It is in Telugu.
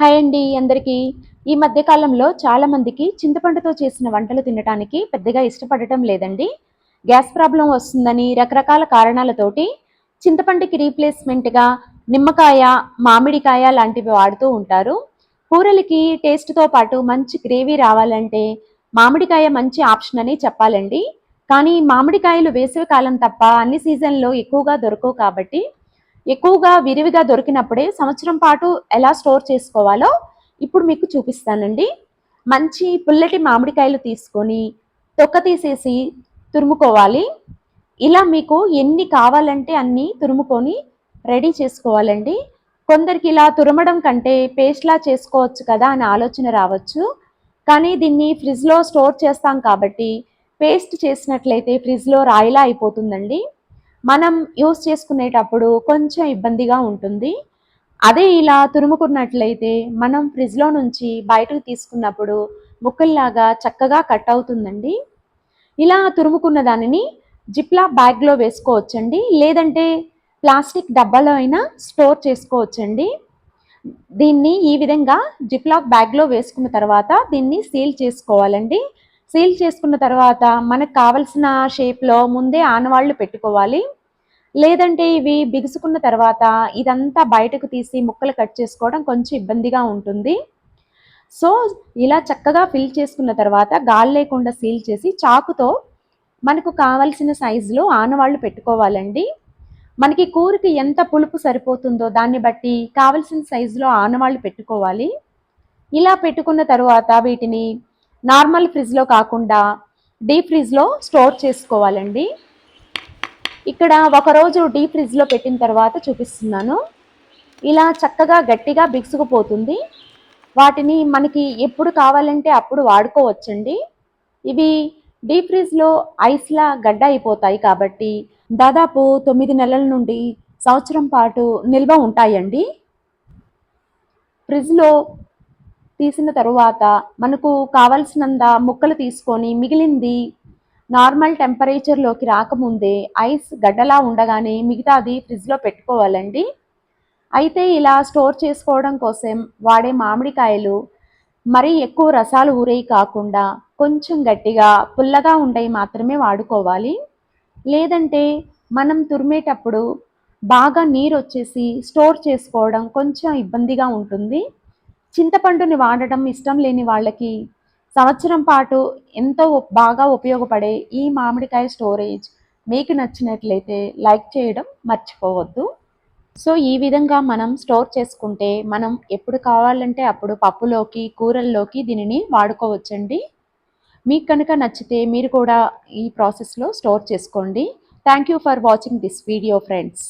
హాయ్ అండి అందరికీ. ఈ మధ్య కాలంలో చాలామందికి చింతపండుతో చేసిన వంటలు తినడానికి పెద్దగా ఇష్టపడటం లేదండి. గ్యాస్ ప్రాబ్లం వస్తుందని రకరకాల కారణాలతోటి చింతపండుకి రీప్లేస్మెంట్గా నిమ్మకాయ మామిడికాయ లాంటివి వాడుతూ ఉంటారు. కూరలకి టేస్ట్తో పాటు మంచి గ్రేవీ రావాలంటే మామిడికాయ మంచి ఆప్షన్ అని చెప్పాలండి. కానీ మామిడికాయలు వేసవి కాలం తప్ప అన్ని సీజన్లో ఎక్కువగా దొరకవు కాబట్టి ఎక్కువగా విరివిగా దొరికినప్పుడే సంవత్సరం పాటు ఎలా స్టోర్ చేసుకోవాలో ఇప్పుడు మీకు చూపిస్తానండి. మంచి పుల్లటి మామిడికాయలు తీసుకొని తొక్క తీసేసి తురుముకోవాలి. ఇలా మీకు ఎన్ని కావాలంటే అన్ని తురుముకొని రెడీ చేసుకోవాలండి. కొందరికి ఇలా తురమడం కంటే పేస్ట్లా చేసుకోవచ్చు కదా అని ఆలోచన రావచ్చు. కానీ దీన్ని ఫ్రిడ్జ్లో స్టోర్ చేస్తాం కాబట్టి పేస్ట్ చేసినట్లయితే ఫ్రిడ్జ్లో రాయిలా అయిపోతుందండి. మనం యూస్ చేసుకునేటప్పుడు కొంచెం ఇబ్బందిగా ఉంటుంది. అదే ఇలా తురుముకున్నట్లయితే మనం ఫ్రిడ్జ్లో నుంచి బయటకు తీసుకున్నప్పుడు ముక్కల్లాగా చక్కగా కట్ అవుతుందండి. ఇలా తురుముకున్న దానిని జిప్లా బ్యాగ్లో వేసుకోవచ్చండి. లేదంటే ప్లాస్టిక్ డబ్బాలో అయినా స్టోర్ చేసుకోవచ్చండి. దీన్ని ఈ విధంగా జిప్లాక్ బ్యాగ్లో వేసుకున్న తర్వాత దీన్ని సీల్ చేసుకోవాలండి. సీల్ చేసుకున్న తర్వాత మనకు కావలసిన షేప్లో ముందే ఆనవాళ్ళు పెట్టుకోవాలి. లేదంటే ఇవి బిగుసుకున్న తర్వాత ఇదంతా బయటకు తీసి ముక్కలు కట్ చేసుకోవడం కొంచెం ఇబ్బందిగా ఉంటుంది. సో ఇలా చక్కగా ఫిల్ చేసుకున్న తర్వాత గాలి లేకుండా సీల్ చేసి చాకుతో మనకు కావలసిన సైజులో ఆనవాళ్ళు పెట్టుకోవాలండి. మనకి కూరకి ఎంత పులుపు సరిపోతుందో దాన్ని బట్టి కావలసిన సైజులో ఆనవాళ్ళు పెట్టుకోవాలి. ఇలా పెట్టుకున్న తర్వాత వీటిని నార్మల్ ఫ్రిడ్జ్లో కాకుండా డీప్ ఫ్రిడ్జ్లో స్టోర్ చేసుకోవాలండి. ఇక్కడ ఒకరోజు డీప్ ఫ్రిడ్జ్లో పెట్టిన తర్వాత చూపిస్తున్నాను. ఇలా చక్కగా గట్టిగా బిగుసుకుపోతుంది. వాటిని మనకి ఎప్పుడు కావాలంటే అప్పుడు వాడుకోవచ్చండి. ఇవి డీప్ ఫ్రిడ్జ్లో ఐస్లా గడ్డ అయిపోతాయి కాబట్టి దాదాపు తొమ్మిది నెలల నుండి సంవత్సరం పాటు నిల్వ ఉంటాయండి. ఫ్రిడ్జ్లో తీసిన తరువాత మనకు కావలసినంత ముక్కలు తీసుకొని మిగిలింది నార్మల్ టెంపరేచర్లోకి రాకముందే ఐస్ గడ్డలా ఉండగానే మిగతాది ఫ్రిడ్జ్లో పెట్టుకోవాలండి. అయితే ఇలా స్టోర్ చేసుకోవడం కోసం వాడే మామిడికాయలు మరీ ఎక్కువ రసాలు ఊరేవి కాకుండా కొంచెం గట్టిగా పుల్లగా ఉండేవి మాత్రమే వాడుకోవాలి. లేదంటే మనం తురిమేటప్పుడు బాగా నీరు వచ్చేసి స్టోర్ చేసుకోవడం కొంచెం ఇబ్బందిగా ఉంటుంది. చింతపండుని వాడటం ఇష్టం లేని వాళ్ళకి సంవత్సరం పాటు ఎంతో బాగా ఉపయోగపడే ఈ మామిడికాయ స్టోరేజ్ మీకు నచ్చినట్లయితే లైక్ చేయడం మర్చిపోవద్దు. సో ఈ విధంగా మనం స్టోర్ చేసుకుంటే మనం ఎప్పుడు కావాలంటే అప్పుడు పప్పులోకి కూరల్లోకి దీనిని వాడుకోవచ్చండి. మీకు కనుక నచ్చితే మీరు కూడా ఈ ప్రాసెస్లో స్టోర్ చేసుకోండి. Thank you for watching this video friends